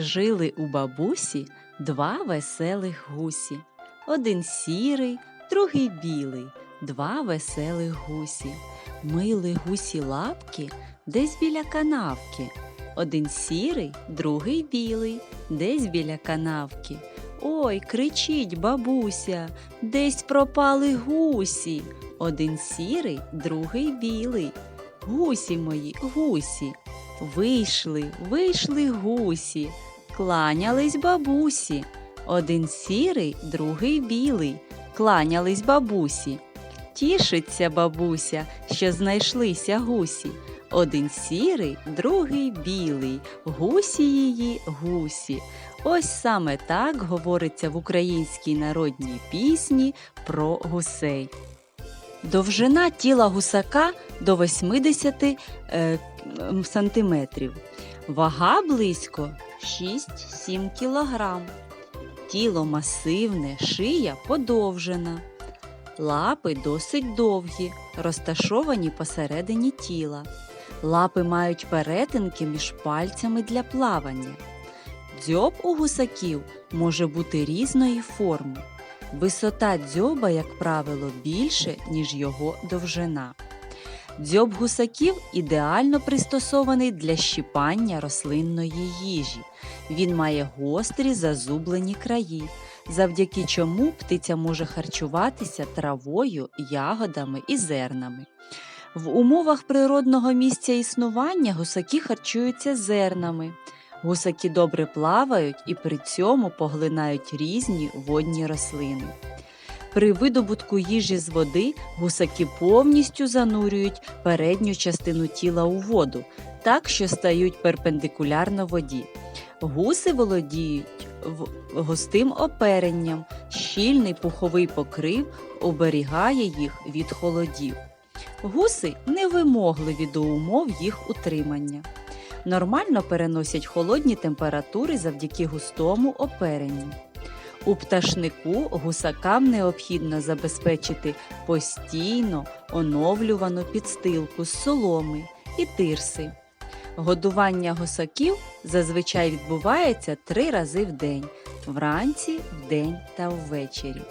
Жили у бабусі два веселих гусі. Один сірий, другий білий, два веселих гусі. Мили гусі лапки десь біля канавки. Один сірий, другий білий, десь біля канавки. Ой, кричить бабуся, десь пропали гусі. Один сірий, другий білий. Гусі мої, гусі. Вийшли, вийшли гусі, кланялись бабусі. Один сірий, другий білий, кланялись бабусі. Тішиться бабуся, що знайшлися гусі. Один сірий, другий білий, гусі її гусі. Ось саме так говориться в українській народній пісні про гусей. Довжина тіла гусака до 80 е, м, сантиметрів. Вага близько 6-7 кілограм. Тіло масивне, шия подовжена. Лапи досить довгі, розташовані посередині тіла. Лапи мають перетинки між пальцями для плавання. Дзьоб у гусаків може бути різної форми. Висота дзьоба, як правило, більше, ніж його довжина. Дзьоб гусаків ідеально пристосований для щіпання рослинної їжі. Він має гострі зазублені краї, завдяки чому птиця може харчуватися травою, ягодами і зернами. В умовах природного місця існування гусаки харчуються зернами. Гусаки добре плавають і при цьому поглинають різні водні рослини. При видобутку їжі з води гусаки повністю занурюють передню частину тіла у воду, так що стають перпендикулярно воді. Гуси володіють густим оперенням, щільний пуховий покрив оберігає їх від холодів. Гуси невимогливі до умов їх утримання. Нормально переносять холодні температури завдяки густому оперенню. У пташнику гусакам необхідно забезпечити постійно оновлювану підстилку з соломи і тирси. Годування гусаків зазвичай відбувається три рази в день вранці, вдень та ввечері.